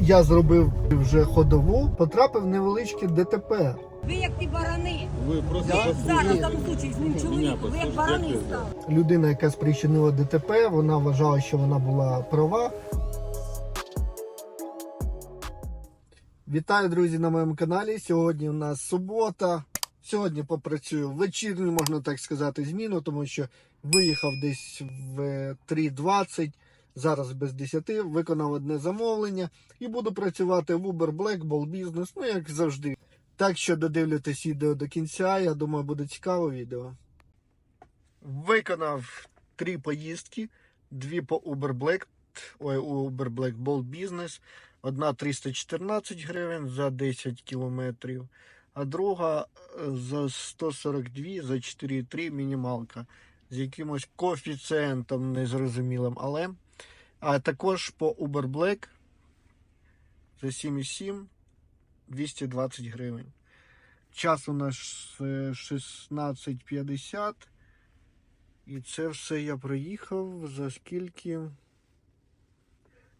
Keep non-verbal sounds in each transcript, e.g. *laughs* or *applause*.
я зробив вже ходову, потрапив в невеличке ДТП. Ви як ті барани. Ви просто Ви зараз в даному случаї з ним чоловіком, ви як барани стали. Людина, яка спричинила ДТП, вона вважала, що вона була права. Вітаю, друзі, на моєму каналі. Сьогодні у нас субота. Сьогодні попрацюю вечірню, можна так сказати, зміну, тому що виїхав десь в 3.20, зараз без 10, виконав одне замовлення і буду працювати в Uber Black Ball Business, ну як завжди. Так що додивлюйтесь відео до кінця, я думаю, буде цікаве відео. Виконав три поїздки, дві по Uber Black, ой, Uber Black Ball Business. Одна 314 гривень за 10 кілометрів, а друга е, за 142 за 4,3 мінімалка з якимось коефіцієнтом незрозумілим, але а також по Uber Black за 7,7 220 гривень. Час у нас е, 16.50. І це все я проїхав за скільки?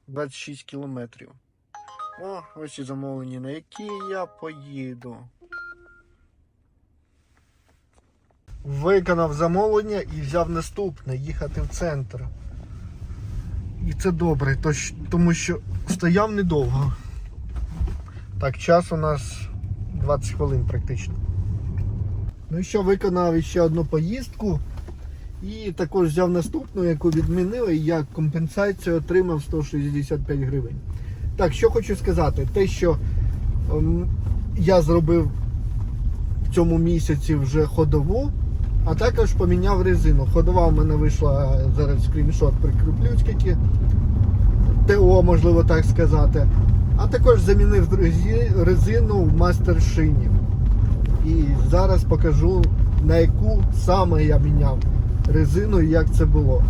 26 кілометрів. О, ось і замовлення, на які я поїду. Виконав замовлення і взяв наступне їхати в центр. І це добре, тому що стояв недовго. Так, час у нас 20 хвилин практично. Ну і що, виконав ще одну поїздку. І також взяв наступну, яку відмінили, і я компенсацію отримав 165 гривень. Так, що хочу сказати, те, що ем, я зробив в цьому місяці вже ходову, а також поміняв резину. Ходова в мене вийшла зараз скріншот прикріплю, скільки ТО, можливо так сказати. А також замінив резину в мастер-шині. І зараз покажу на яку саме я міняв резину і як це було.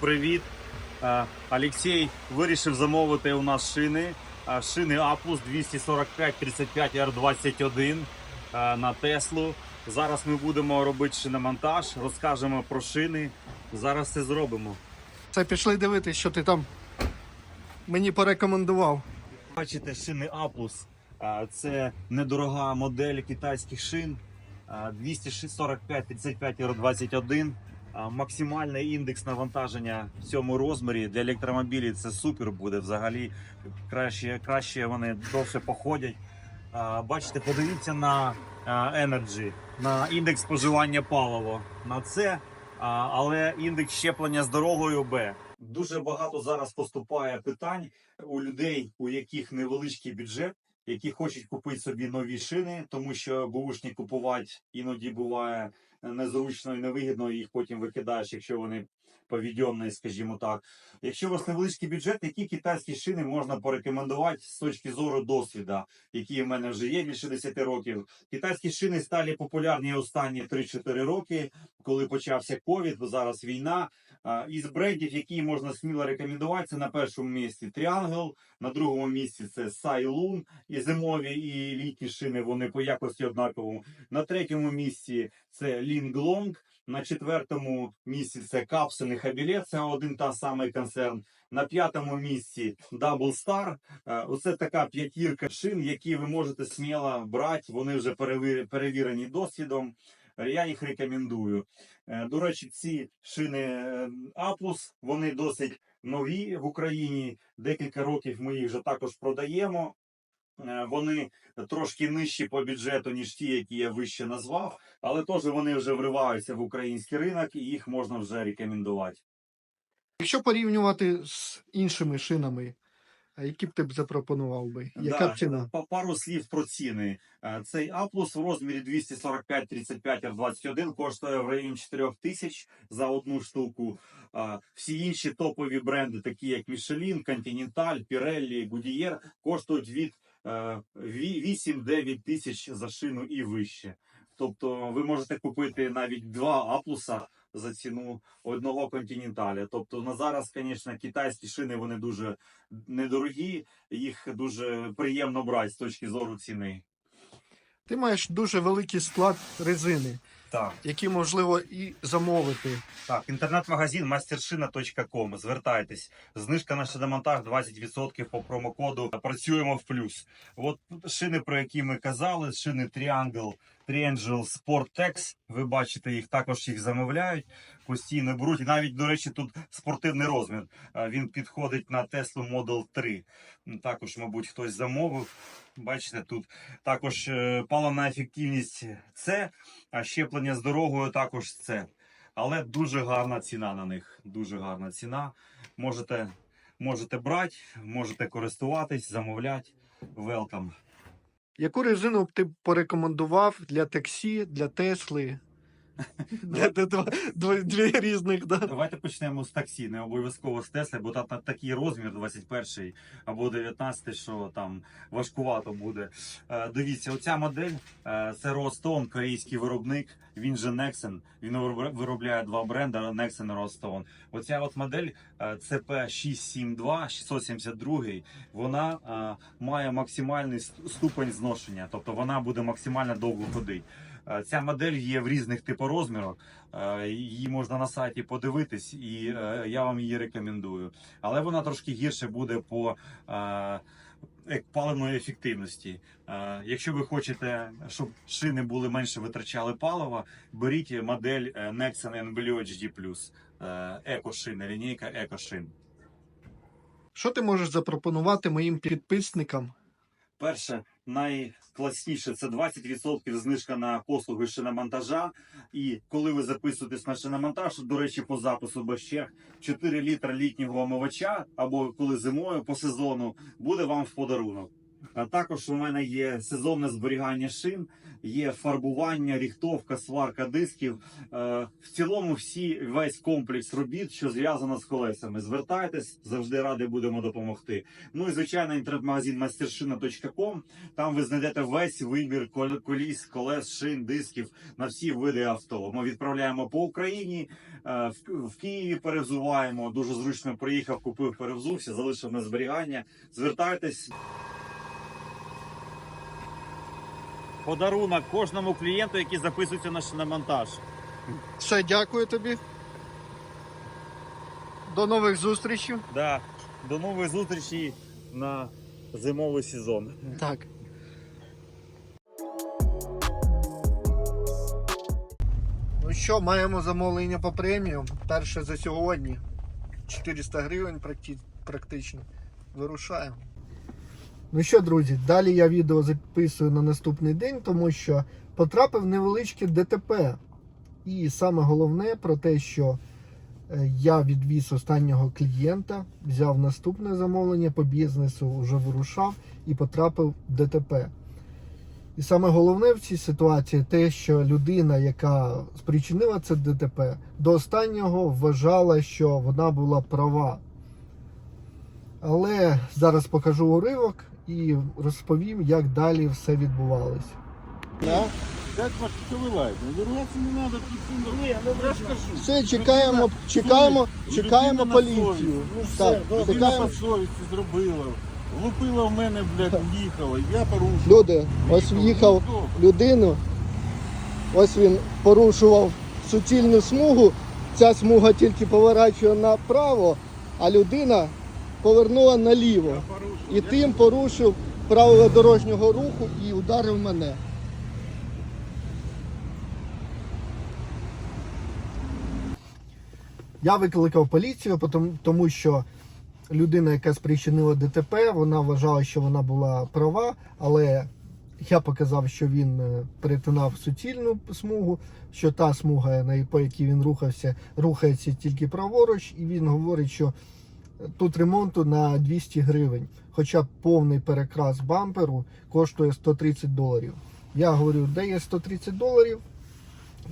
привіт! Е, Олексій вирішив замовити у нас шини. Е, шини Апус 245-35R21 е, на Теслу. Зараз ми будемо робити шиномонтаж, розкажемо про шини. Зараз це зробимо. Це пішли дивитися, що ти там мені порекомендував. Бачите, шини Апус це недорога модель китайських шин 245-35R21. Максимальний індекс навантаження в цьому розмірі для електромобілів це супер буде взагалі. Краще краще вони довше походять. Бачите, подивіться на Energy, на індекс споживання палива, на це, але індекс щеплення з дорогою Б. Дуже багато зараз поступає питань у людей, у яких невеличкий бюджет, які хочуть купити собі нові шини, тому що бушні купувати іноді буває незручно і невигідно, їх потім викидаєш, якщо вони повідомлені, скажімо так. Якщо у вас невеличкий бюджет, які китайські шини можна порекомендувати з точки зору досвіду, які в мене вже є більше 10 років. Китайські шини стали популярні останні 3-4 роки, коли почався ковід, бо зараз війна. Із брендів, які можна сміло рекомендувати, це на першому місці Triangle, на другому місці це Сайлун, і зимові, і літні шини вони по якості однаково. На третьому місці це Linglong, на четвертому місці це Капсуни Хабілет, це один та самий концерн. На п'ятому місці Double Star. Е, Оце така п'ятірка шин, які ви можете сміло брати. Вони вже перевірені досвідом. Е, Я їх рекомендую. Е, До речі, ці шини е, Аплус, вони досить нові в Україні. Декілька років ми їх вже також продаємо. Е, Вони трошки нижчі по бюджету, ніж ті, які я вище назвав, але теж вони вже вриваються в український ринок і їх можна вже рекомендувати. Якщо порівнювати з іншими шинами, а які б ти б запропонував би? Яка Да, б ціна? па- Пару слів про ціни. Е, Цей Аплус в розмірі 245 35 R21 коштує в районі 4 тисяч за одну штуку. Всі інші топові бренди, такі як Michelin, Continental, Pirelli, Goodyear, коштують від е, 8-9 тисяч за шину і вище. Тобто ви можете купити навіть два Аплуса за ціну одного континенталя. Тобто на зараз, звісно, китайські шини вони дуже недорогі, їх дуже приємно брати з точки зору ціни. Ти маєш дуже великий склад резини, Так. який можливо і замовити. Так, інтернет-магазин mastershina.com. Звертайтесь. Знижка на шиномонтаж 20% по промокоду. Працюємо в плюс. От шини, про які ми казали, шини Triangle, Triangle Sportex. Ви бачите їх, також їх замовляють. Постійно беруть. І навіть, до речі, тут спортивний розмір. Він підходить на Tesla Model 3. Також, мабуть, хтось замовив. Бачите, тут також е, паливна ефективність С, а щеплення з дорогою також С. Але дуже гарна ціна на них. Дуже гарна ціна. Можете, можете брати, можете користуватись, замовляти. Welcome. Яку резину б ти порекомендував для таксі, для Тесли? *laughs* дві різних, да? Давайте почнемо з таксі, не обов'язково з Тесли, бо там такий розмір 21 або 19, що там важкувато буде. Е, дивіться, оця модель е, це Rostone, корейський виробник. Він же Nexen. Він виробляє два бренди Nexen і Rostone. Оця от модель е, CP672, 672, вона е, має максимальний ст- ступень зношення, тобто вона буде максимально довго ходити. Е, Ця модель є в різних типорозмірах. Е, Її можна на сайті подивитись, і е, я вам її рекомендую. Але вона трошки гірше буде по паливної ефективності. Якщо ви хочете, щоб шини були менше витрачали палива, беріть модель Nexen NBLU HD+. е, Еко-шини, лінійка еко-шин. Що ти можеш запропонувати моїм підписникам? Перше, найкласніше це 20% знижка на послуги шиномонтажа. І коли ви записуєтесь на шиномонтаж, до речі, по запису без черг, 4 літра літнього омивача або коли зимою по сезону буде вам в подарунок. А також у мене є сезонне зберігання шин, є фарбування, ріхтовка, сварка дисків. Е, В цілому, всі весь комплекс робіт, що зв'язано з колесами. Звертайтесь, завжди радий будемо допомогти. Ну і звичайно, інтернет-магазин mastershina.com. Там ви знайдете весь вибір кол- коліс, колес, шин, дисків на всі види авто. Ми відправляємо по Україні, е, в Києві перевзуваємо. Дуже зручно приїхав, купив, перевзувся, залишив на зберігання. Звертайтесь. Подарунок кожному клієнту, який записується на шиномонтаж. Все, дякую тобі. До нових зустрічей. Да. До нової зустрічі на зимовий сезон. Так. Ну що, маємо замовлення по преміум. Перше за сьогодні. 400 гривень практично. Вирушаємо. Ну що, друзі, далі я відео записую на наступний день, тому що потрапив невеличке ДТП. І саме головне про те, що е, я відвіз останнього клієнта, взяв наступне замовлення по бізнесу, вже вирушав і потрапив в ДТП. І саме головне в цій ситуації те, що людина, яка спричинила це ДТП, до останнього вважала, що вона була права. Але зараз покажу уривок і розповім, як далі все відбувалося. Как вас? Ну, ругаться не надо, тут не я ну, скажу. Все, чекаємо, чекаємо, чекаємо поліцію. Ну все, людина чекаємо. по совісті зробила. Лупила в мене, блядь, їхала, я порушив. Люди, ось в'їхав Ну, людину. Ось він порушував суцільну смугу. Ця смуга тільки поворачує направо, а людина повернула наліво. І тим порушив правила дорожнього руху і ударив мене. Я викликав поліцію, тому що людина, яка спричинила ДТП, вона вважала, що вона була права, але я показав, що він е, перетинав суцільну смугу, що та смуга, по якій він рухався, рухається тільки праворуч, і він говорить, що тут ремонту на 200 гривень, хоча повний перекрас бамперу коштує 130 доларів. Я говорю, де є 130 доларів,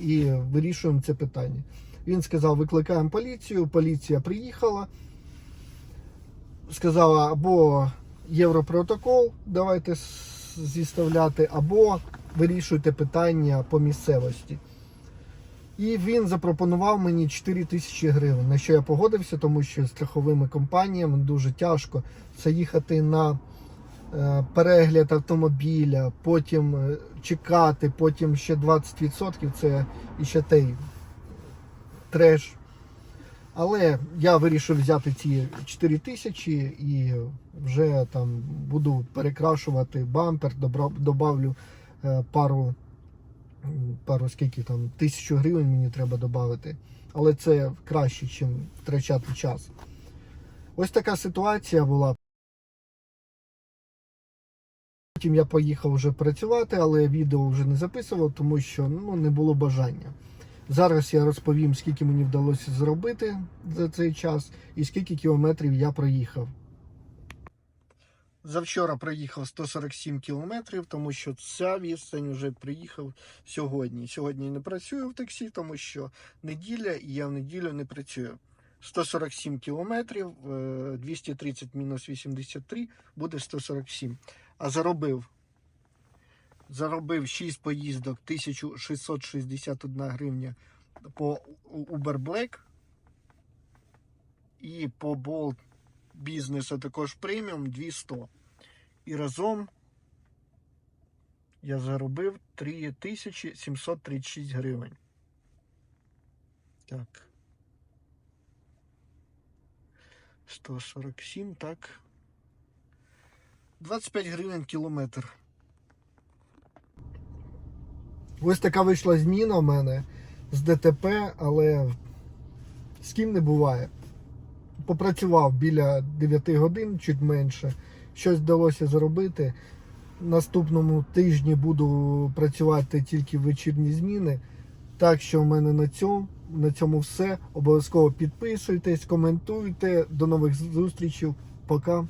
і вирішуємо це питання. Він сказав, викликаємо поліцію, поліція приїхала, сказала, або європротокол давайте зіставляти, або вирішуйте питання по місцевості. І він запропонував мені 4 тисячі гривень, на що я погодився, тому що страховими компаніями дуже тяжко заїхати на е, перегляд автомобіля, потім е, чекати, потім ще 20% це іще той треш. Але я вирішив взяти ці 4 тисячі і вже там буду перекрашувати бампер, добавлю е, пару, пару скільки там, тисячу гривень мені треба додати. Але це краще, ніж втрачати час. Ось така ситуація була. Потім я поїхав вже працювати, але відео вже не записував, тому що ну, не було бажання. Зараз я розповім, скільки мені вдалося зробити за цей час і скільки кілометрів я проїхав. Завчора проїхав 147 кілометрів, тому що ця відстань вже приїхав сьогодні. Сьогодні не працюю в таксі, тому що неділя і я в неділю не працюю. 147 кілометрів, е, 230 мінус 83 буде 147. А заробив. Заробив 6 поїздок 1661 гривня по Uber Black і по Bolt а також преміум 200. І разом я заробив 3736 гривень. Так. 147, так. 25 гривень кілометр. Ось така вийшла зміна у мене з ДТП, але з ким не буває. Попрацював біля 9 годин, чуть менше. Щось вдалося зробити. Наступному тижні буду працювати тільки в вечірні зміни. Так що в мене на цьому, на цьому все. Обов'язково підписуйтесь, коментуйте. До нових зустрічей. Пока.